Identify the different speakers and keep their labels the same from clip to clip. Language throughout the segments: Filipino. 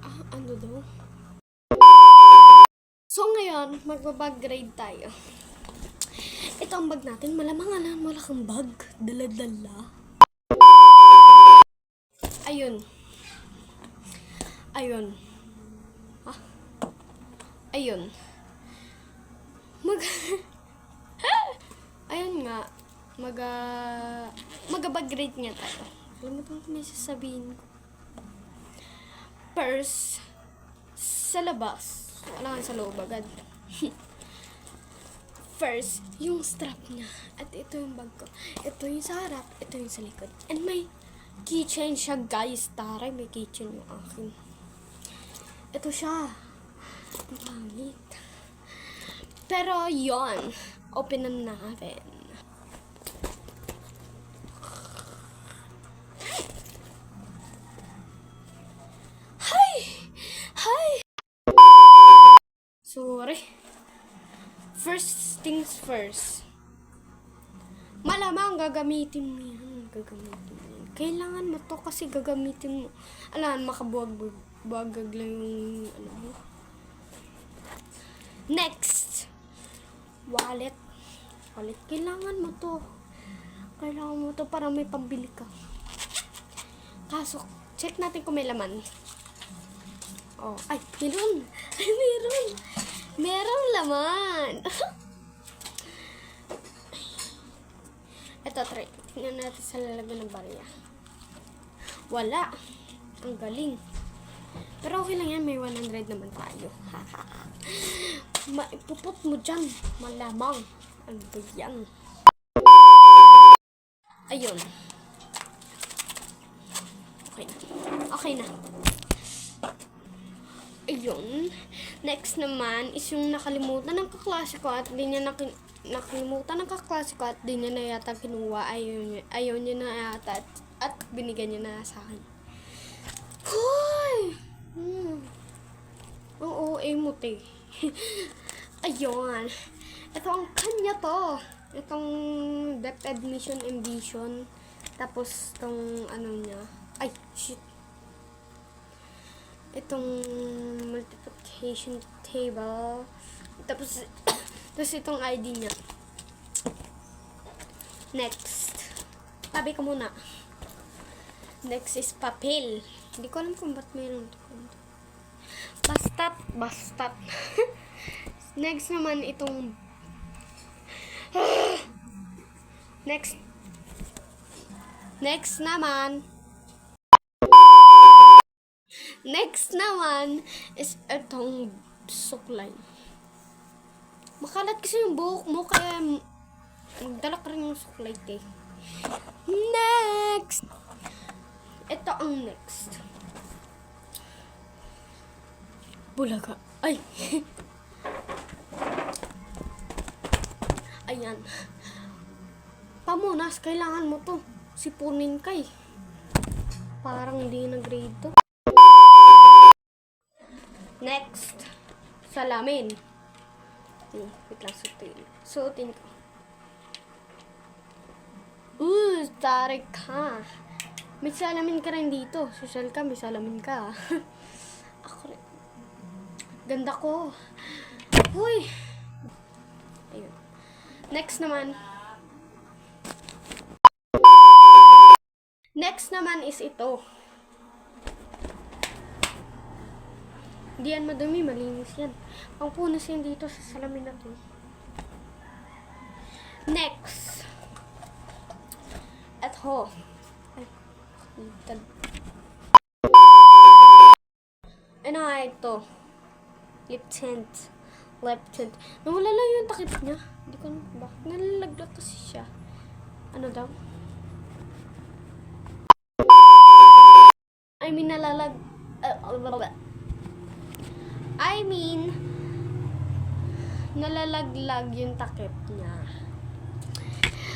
Speaker 1: Ah, ano daw? So ngayon, magbabag grade tayo. Ito ang bag natin. Malamang alam, malaking bag. Dala-dala. Ayun. Ayun. Ah. Ayun. Mag... Ayun nga. Mag... Uh, Mag-grade nga tayo. Alam mo ba may sasabihin ko? Purse. Sa labas. Wala nga sa loob agad. First, yung strap niya. At ito yung bag ko. Ito yung sa harap. Ito yung sa likod. And may keychain siya, guys. Taray, may keychain yung akin. Ito siya. Ang pangit. Pero, yon Openan natin. First things first. Malamang gagamitin mo yan. Gagamitin mo yan. Kailangan mo to kasi gagamitin mo. Alam, makabuwag-buwagag lang yung ano mo. Next. Wallet. Wallet. Kailangan mo to. Kailangan mo to para may pambili ka. Kaso, check natin kung may laman. Oh, ay, meron. Ay, meron. Merong laman. Ito, try. Tingnan natin sa lalagyan ng barya. Wala. Ang galing. Pero okay lang yan. May 100 naman tayo. Maipupot mo dyan. Malamang. Ano ba? Ayun. Okay na. Okay na. Ayun. Next naman is yung nakalimutan ng kaklase ko at di niya nakin nakalimutan ng kaklase ko at di niya na yata kinuha. Ayaw niya, ayaw niya na yata at, at binigyan niya na sa akin. Hoy! Hmm. Oo, eh mo te. Ayun. Ito ang kanya to. Itong depth admission ambition. Tapos tong ano niya. Ay, shit itong multiplication table. Tapos, tapos itong ID niya. Next. Tabi ko muna. Next is papel. Hindi ko alam kung ba't mayroon. Bastat. Bastat. Next naman itong Next. Next naman Next naman is itong suklay. Makalat kasi yung buhok mo, kaya magdala ka rin yung suklay, te. Next! Ito ang next. Bulaga. Ay! Ayan. Pamunas, kailangan mo to. Sipunin kay. Parang hindi na grade to. Next, salamin. Hmm, wait lang, suotin. Suotin ko. Uh, tarik ka. May salamin ka rin dito. Social ka, may salamin ka. Ako rin. Ganda ko. Uy! Ayun. Next naman. Next naman is ito. Hindi yan madumi, malinis yan. Ang punas yan dito sa salamin na to. Next. At ho. Ay, litad. Ano nga ito? Lip tint. Lip tint. Nawala lang yung takip niya. Hindi ko bakit. Nalalaglag kasi siya. Ano daw? Nalalaglag yung takip niya.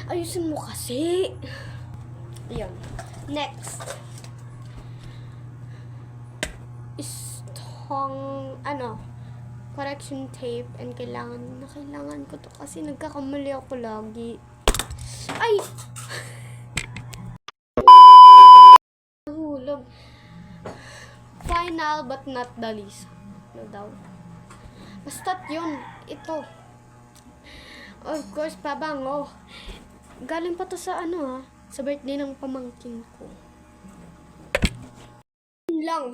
Speaker 1: Ayusin mo kasi. Ayun. Next. Is tong, ano, correction tape and kailangan na kailangan ko to kasi nagkakamali ako lagi. Ay! Nahulog. final but not the least. No daw. Basta't yun. Ito. Of course, pabango. Galing pa to sa ano ha. Sa birthday ng pamangkin ko. Lang.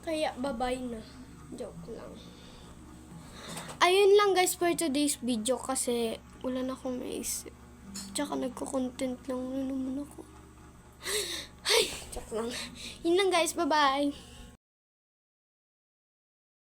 Speaker 1: Kaya babay na. Joke lang. Ayun lang guys for today's video kasi wala na akong maisip. Tsaka nagko-content lang na naman ako. Ay, joke lang. Yun lang guys, bye-bye.